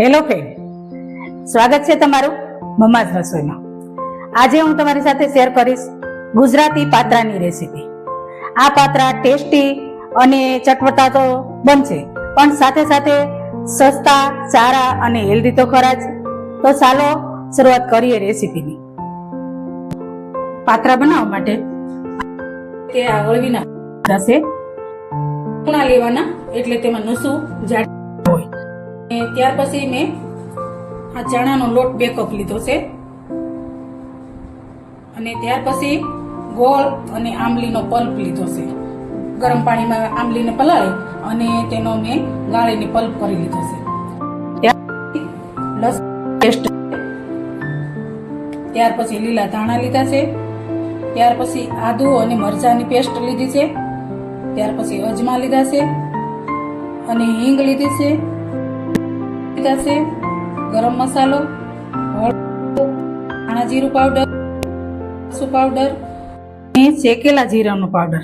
Hello friend સ્વાગત છે તમારું મમાજ રસોઈમાં. આજે હું તમારી સાથે શેર કરીશ ગુજરાતી પાત્રાની રેસીપી આ પાત્રા ટેસ્ટી અને ચટપટા તો બનશે, પણ સાથે સાથે સસ્તા, સારા અને હેલ્ધી તો ખરા જ. તો ચાલો શરૂઆત કરીએ રેસીપીની પાત્રા બનાવવા માટે કે આ વળવીના થશે લેવાના, એટલે તેમાં નસું, જાડ હોય. ત્યાર પછી મેં આ ચણાનો લોટ બે કપ લીધો છે. અને ત્યાર પછી ગોળ અને આંબલીનો પલ્પ લીધો છે. ગરમ પાણીમાં આંબલીને પલાળી અને તેનો મેં ગાળીને પલ્પ કરી લીધો છે. પેસ્ટ ત્યાર પછી લીલા ધાણા લીધા છે. ત્યાર પછી આદુ અને મરચાંની પેસ્ટ લીધી છે. ત્યાર પછી અજમા લીધા છે. અને હિંગ લીધી છે. લીધા ગરમ મસાલો ધાણા જીરું પાવડર લસું પાવડર અને શેકેલા જીરાનો પાવડર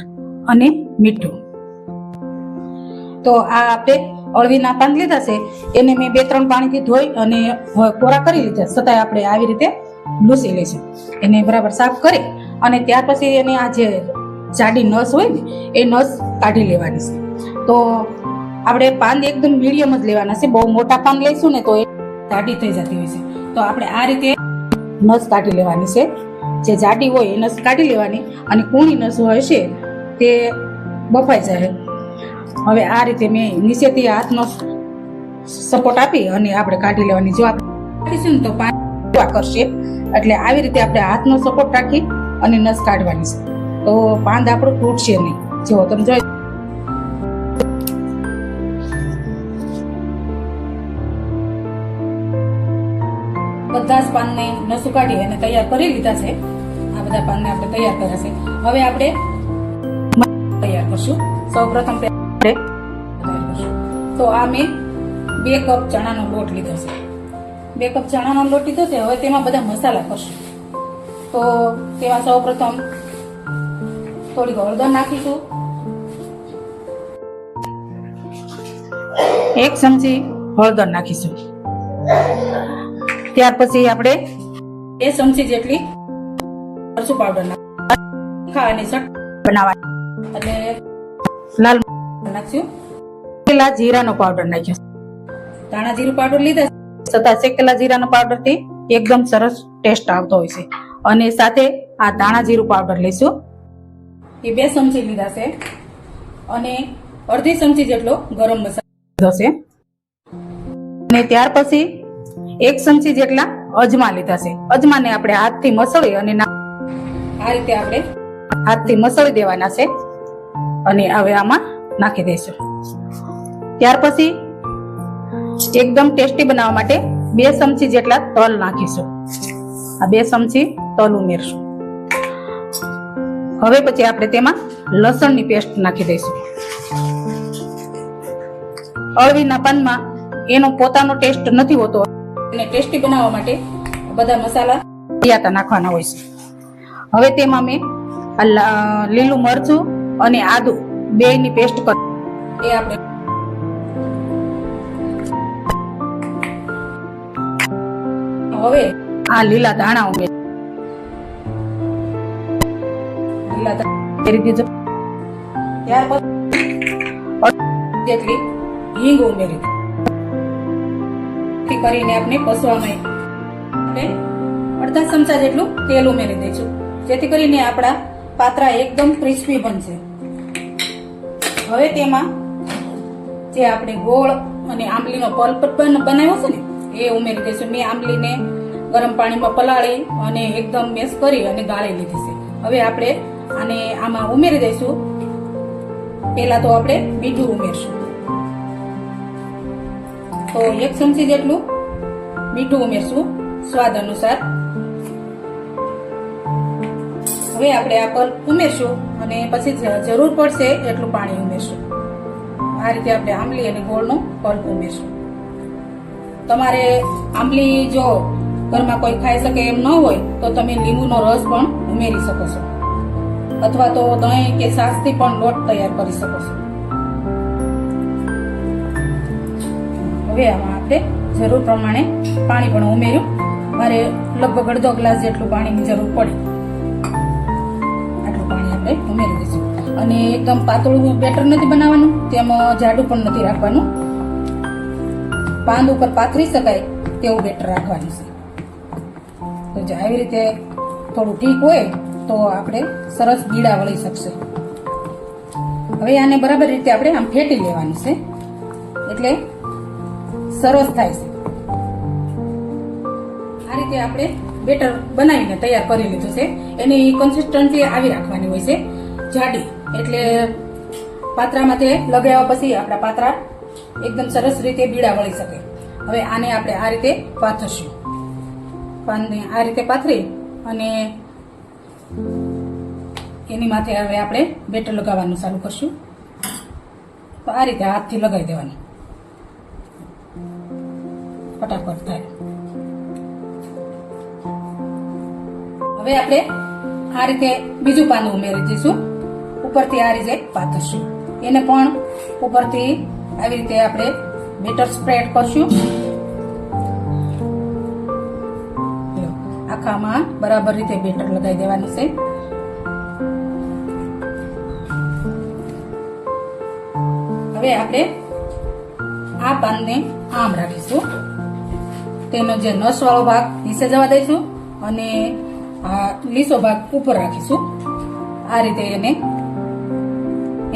અને મીઠું. તો આ આપણે અળવીના પાન લીધા છે. એને મેં બે ત્રણ પાણીથી ધોઈ અને કોરા કરી લીધા. છતાંય આપણે આવી રીતે લૂસી લઈશું. એને બરાબર સાફ કરી અને ત્યાર પછી એને આ જે જાડી નસ હોય ને, એ નસ કાઢી લેવાની છે. તો આપણે પાન એકદમ મીડિયમ જ લેવાના છે. બહુ મોટા પાન લઈશું ને તો એ જાડી થઈ જતી હોય છે. તો આપણે આ રીતે નસ કાઢી લેવાની છે. જે જાડી હોય એ નસ કાઢી લેવાની અને કૂણી નસ હોય છે તે બફાઈ જાય. હવે આ રીતે મેં નીચેથી હાથનો સપોર્ટ આપી અને આપણે કાઢી લેવાની. જો આપણે કાઢીશું ને તો પાણી કરશે. એટલે આવી રીતે આપણે હાથનો સપોર્ટ રાખી અને નસ કાઢવાની છે. તો પાંદ આપણું તૂટશે નહીં. જો તમે જોઈ બધા જ પાનને નસું કાઢી અને તૈયાર કરી લીધા છે. આ બધા પાનને આપણે તૈયાર કર્યા છે. હવે આપણે તૈયાર કરશું. સૌ પ્રથમ તો આ મેં બે કપ ચણાનો લોટ લીધો છે. બે કપ ચણાનો લોટ લીધો છે. હવે તેમાં બધા મસાલા કરશું. તો તેમાં સૌ પ્રથમ થોડીક હળદર નાખીશું. એક ચમચી હળદર નાખીશું. ત્યાર પછી આપણે એ ચમચી જેટલી મરચું પાવડર ખાવાની અને ચટ બનાવવા એટલે લાલ નાખશું શેકેલા જીરાનો પાવડર નાખ્યો. ધાણા જીરું પાવડર લીધા. છતાં શેકેલા જીરાનો પાવડર એકદમ સરસ ટેસ્ટ આવતો હોય છે. અને સાથે આ ધાણા જીરું પાવડર લઈશું. એ બે ચમચી લીધા છે. અને અડધી ચમચી જેટલો ગરમ મસાલો લીધો છે. અને ત્યાર પછી એક ચમચી જેટલા અજમા લીધા છે. અજમાને આપણે હાથથી મસળી અને આ રીતે આપણે હાથથી મસળી દેવાના છે અને હવે આમાં નાખી દઈશું. ત્યાર પછી એકદમ ટેસ્ટી બનાવવા માટે બે ચમચી જેટલા તલ નાખીશું. આ બે ચમચી તલ ઉમેરશું. હવે પછી આપણે તેમાં લસણની પેસ્ટ નાખી દઈશું. અળવીના પાનમાં એનો પોતાનો ટેસ્ટ નથી હોતો. એને ટેસ્ટી બનાવવા માટે બધા મસાલા તૈયાર નાખવાના હોય છે. હવે તેમાં મેં લીલું મરચું અને આદુ બેયની પેસ્ટ કર એ આપણે હવે આ લીલા દાણા ઉમેર લીલા દાણા કરી દીધો. ત્યાર પછી જેટલી હિંગ ઉમેરી કરીને આપણે પસવામાં આપણે અડધા ચમચા જેટલું તેલ ઉમેરી દઈશું જેથી કરીને આપણા પાત્રા એકદમ ક્રિસ્પી બનશે. હવે તેમાં જે આપણે ગોળ અને આંબલીનો પલ્પ બન- બનાવ્યો છે ને, એ ઉમેરી દઈશું મેં આંબલીને ગરમ પાણીમાં પલાળી અને એકદમ મેશ કરી અને ગાળી લીધી છે. હવે આપણે આને આમાં ઉમેરી દઈશું. પહેલા તો આપણે મીઠું ઉમેરશું. તો એક ચમચી જેટલું મીઠું ઉમેરશું, સ્વાદ અનુસાર. હવે આપણે આ પલ ઉમેરશું અને પછી જરૂર પડશે એટલું પાણી ઉમેરશું. આ રીતે આપણે આંબલી અને ગોળનો પલ્પ ઉમેરશું. તમારે આંબલી જો ઘરમાં કોઈ ખાઈ શકે એમ ન હોય, તો તમે લીંબુનો રસ પણ ઉમેરી શકો છો. અથવા તો દહીં કે છાશથી પણ લોટ તૈયાર કરી શકો છો. હવે આમાં આપણે જરૂર પ્રમાણે પાણી પણ ઉમેર્યું. મારે લગભગ અડધો ગ્લાસ જેટલું પાણીની જરૂર પડે. આટલું પાણી આપણે ઉમેરી દઈશું. અને એકદમ પાતળું બેટર નથી બનાવવાનું, તેમાં જાડું પણ નથી રાખવાનું. પાંદ ઉપર પાથરી શકાય તેવું બેટર રાખવાનું છે. તો જો આવી રીતે થોડું ઠીક હોય, તો આપણે સરસ ગીડા વળી શકશે. હવે આને બરાબર રીતે આપણે આમ ફેટી લેવાનું છે. એટલે સરસ થાય છે. આ રીતે આપણે બેટર બનાવીને તૈયાર કરી લીધું છે. એની કન્સિસ્ટન્સી આવી રાખવાની હોય છે. જાડી, એટલે પાત્રામાં તે લગાવ્યા પછી આપણા પાત્રા એકદમ સરસ રીતે બીડા વળી શકે. હવે આને આપણે આ રીતે પાથરશું. પાનને આ રીતે પાથરી અને એની માથે હવે આપણે બેટર લગાવવાનું ચાલુ કરશું. તો આ રીતે હાથથી લગાવી દેવાનું. ફટાફટ થાય. હવે આપણે આ રીતે બીજું પાનું ઉમેરી દઈશું. ઉપરથી આ રીતે પાથરશું. એને પણ ઉપરથી આવી રીતે આપણે બેટર સ્પ્રેડ કરશું. આખામાં બરાબર રીતે બેટર લગાવી દેવાનું છે. હવે આપણે આ પાનને આમ રાખીશું. તેનો જે નસ વાળો ભાગ નીચે જવા દઈશું અને આ લીસો ભાગ ઉપર રાખીશું. આ રીતે એને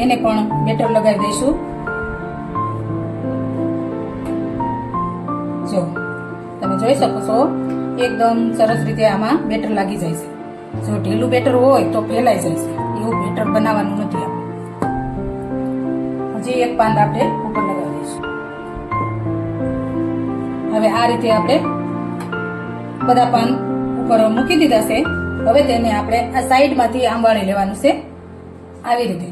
એને પણ બેટર લગાવી દઈશું. જો, તમે જોઈ શકો છો, એકદમ સરસ રીતે આમાં બેટર લાગી જાય છે. જો ઢીલું બેટર હોય તો ફેલાઈ જાય છે. એવું બેટર બનાવવાનું નથી હજી એક પાંદ આપણે ઉપર હવે આ રીતે આપણે બધા પાન ઉપર મૂકી દીધા છે. હવે તેને આપણે આ સાઈડમાંથી આંબાળી લેવાનું છે. આવી રીતે.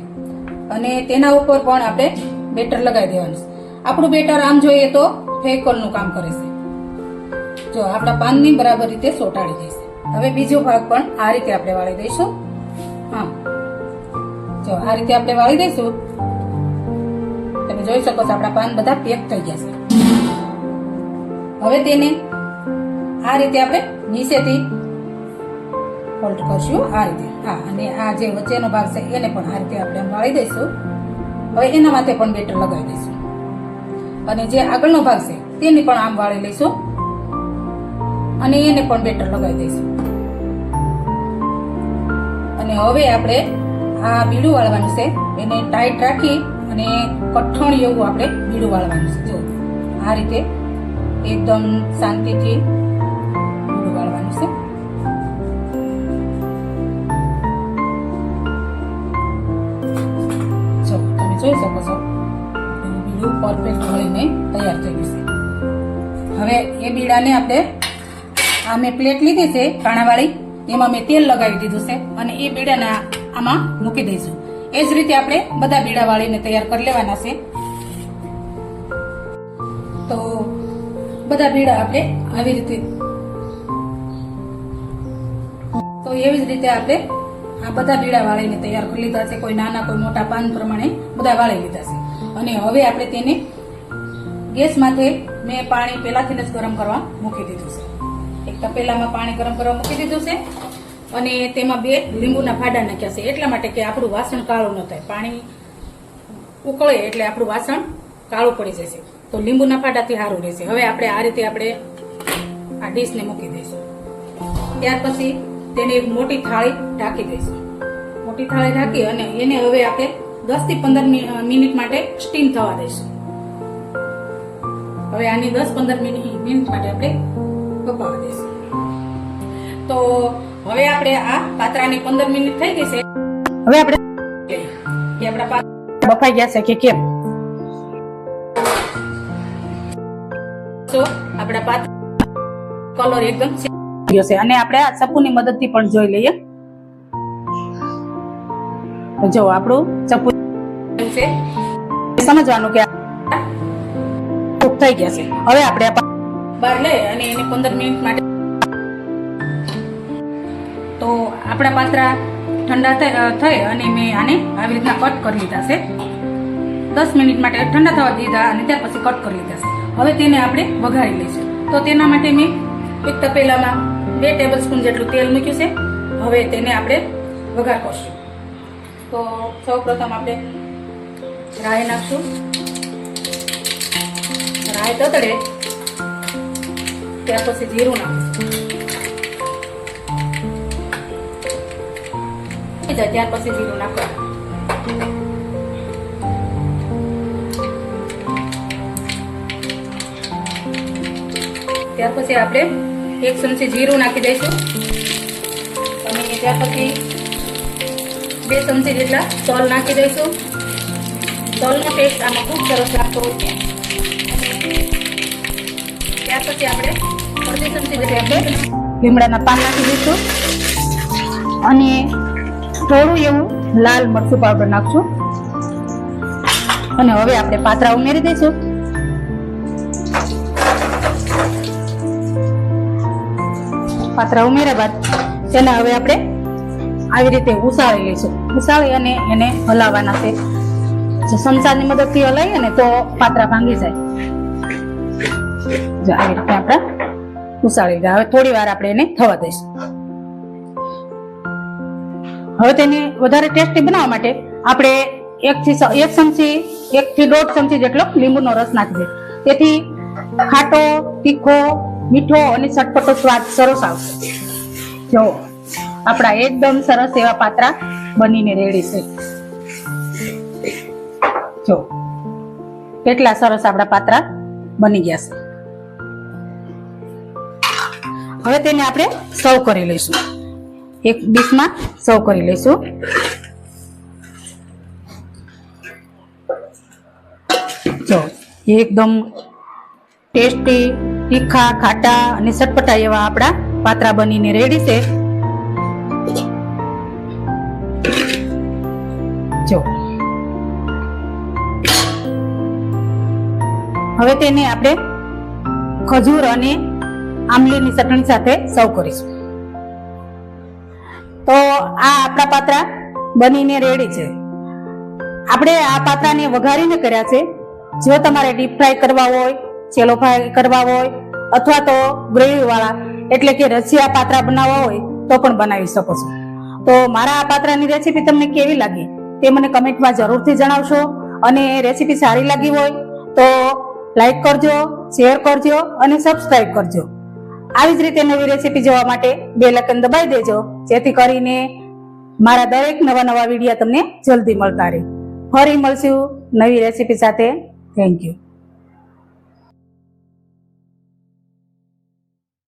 અને તેના ઉપર પણ આપણે બેટર લગાવી દેવાનું છે. આપણું બેટર આમ જોઈએ તો ફેકોલનું કામ કરે છે. જો આપણા પાનની બરાબર રીતે સોટાડી દેશે હવે બીજો ભાગ પણ આ રીતે આપણે વાળી દઈશું. હા. જો આ રીતે આપણે વાળી દઈશું. તમે જોઈ શકો છો આપણા પાન બધા પેક થઈ ગયા છે. હવે તેને આ રીતે આપણે નીચેથી ફોલ્ડ કરશું. આ રીતે. હા, અને આ જે વચ્ચેનો ભાગ છે, એને પણ આ રીતે આપણે વાળી દઈશું. હવે એના માથે પણ બેટર લગાવી દઈશું. અને જે આગળનો ભાગ છે, તેને પણ આમ વાળી લઈશું. અને એને પણ બેટર લગાવી દઈશું. અને હવે આપણે આ બીડું વાળવાનું છે, એને ટાઈટ રાખી અને કઠણ એવું આપણે બીડું વાળવાનું છે. જો, આ રીતે એકદમ શાંતિથી ઉગાડવાનું છે. તમે જોઈ શકો છો બીડું પરફેક્ટ મળીને તૈયાર થઈ ગયું છે. હવે એ બીડાને આપણે આ મેં પ્લેટ લીધી છે, કાણાવાળી, એમાં મેં તેલ લગાવી દીધું છે અને એ બીડાને આમાં મૂકી દઈશું. એ જ રીતે આપણે બધા બીડા વાળીને તૈયાર કરી લેવાના છે. બધા ભેળા આપણે આવી રીતે. તો એવી જ રીતે આપણે આ બધા ભેળા વાળીને તૈયાર કરી લીધા છે. કોઈ નાના, કોઈ મોટા પાન પ્રમાણે બધા વાળી લીધા છે. અને હવે આપણે તેને ગેસ માથે મેં પાણી પહેલાથી જ ગરમ કરવા મૂકી દીધું છે. એક તપેલામાં પાણી ગરમ કરવા મૂકી દીધું છે. અને તેમાં બે લીંબુના ફાડા નાખ્યા છે. એટલા માટે કે આપણું વાસણ કાળું ન થાય. પાણી ઉકળે એટલે આપણું વાસણ કાળું પડી જશે. તો લીંબુના ફાટાથી સારું રહેશે. હવે આપણે આ રીતે આપણે આ ડીશને મૂકી દઈશું. ત્યાર પછી તેને એક મોટી થાળી ઢાંકી દઈશું. મોટી થાળી ઢાંકી અને એને હવે આપણે દસથી પંદર મિનિટ માટે સ્ટીમ થવા દઈશું. હવે આની દસ પંદર મિનિટ માટે આપણે બપાવવા દઈશું. તો હવે આપણે આ પાત્રાની પંદર મિનિટ થઈ ગઈ છે. હવે આપણે આપણા બફાઈ ગયા છે કે કેમ? તો આપણા પાત્ર પણ જોઈ લઈએ. જો, આપણું ચપ્પુ સમજવાનું કે થઈ ગયા છે. હવે આપણે બહાર લઈ અને એને પંદર મિનિટ માટે તો આપણા પાત્રા ઠંડા થઈ અને મેં આને આવી રીતના કટ કરી લીધા છે. દસ મિનિટ માટે ઠંડા થવા દીધા અને ત્યાર પછી કટ કરી લીધા છે. હવે તેને આપણે વઘારી લઈશું. તો તેના માટે મેં એક તપેલામાં બે ટેબલ સ્પૂન જેટલું તેલ મૂક્યું છે. હવે તેને આપણે વઘાર કરશું. તો સૌ પ્રથમ આપણે રાઈ નાખશું. રાઈ તતડે, ત્યાર પછી જીરું નાખશું. ત્યાર પછી જીરું નાખવાનું. ત્યાર પછી આપણે એક ચમચી જીરું નાખી દઈશું. અને ત્યાર પછી બે ચમચી જેટલા તલ નાખી દઈશું. તલનો ટેસ્ટ આમાં ખૂબ સરસ લાગતો હોય છે. ત્યાર પછી આપણે અડધી ચમચી જેટલી આપણે લીમડાના પાન નાખી દઈશું. અને થોડું એવું લાલ મરચું પાવડર નાખશું. અને હવે આપણે પાત્રા ઉમેરી દઈશું. પાત્રા ઉમેર્યા બાદ તેને હવે આપણે આવી રીતે ઉસાળી લઈશું. ઉસાળી અને એને હલાવવાના છે. જો સંસારની મદદથી હલાવીએ ને તો પાત્રા ભાંગી જાય. જો આવી રીતે આપણે ઉસાળી લીધા. હવે થોડી વાર આપણે એને થવા દઈશું. હવે તેને વધારે ટેસ્ટી બનાવવા માટે આપણે એકથી એક ચમચી, એકથી દોઢ ચમચી જેટલો લીંબુનો રસ નાખી દે તેથી ખાટો, તીખો મીઠો અને ચટપટો સ્વાદ સરસ આવશે. જો, આપણા એકદમ સરસ એવા પાત્રા બનીને રેડી છે. જો, કેટલા સરસ આપણા પાત્રા બની ગયા છે. હવે તેને આપણે સર્વ કરી લઈશું. એક ડીશમાં સર્વ કરી લઈશું. જો એકદમ ટેસ્ટી તીખા, ખાટા અને સટપટા એવા આપણા પાત્રા બનીને રેડી છે. જો. હવે તેને આપણે ખજૂર અને આંબલીની ચટણી સાથે સર્વ કરીશું. તો આ આપણા પાત્રા બનીને રેડી છે. આપણે આ પાત્રાને વઘારીને કર્યા છે. જો તમારે ડીપ ફ્રાય કરવા હોય ચેલો ફ્રાય કરવા હોય, અથવા તો ગ્રેવી વાળા એટલે કે રસિયા પાત્રા બનાવવા હોય, તો પણ બનાવી શકો છો. તો મારા આ પાત્રાની રેસીપી તમને કેવી લાગી, તે મને કમેન્ટમાં જરૂરથી જણાવશો. અને રેસીપી સારી લાગી હોય, તો લાઈક કરજો શેર કરજો, અને સબસ્ક્રાઈબ કરજો. આવી જ રીતે નવી રેસીપી જોવા માટે બે લકન દબાઈ દેજો, જેથી કરીને મારા દરેક નવા નવા વીડિયો તમને જલ્દી મળતા રહે. ફરી મળશું નવી રેસીપી સાથે. Thank you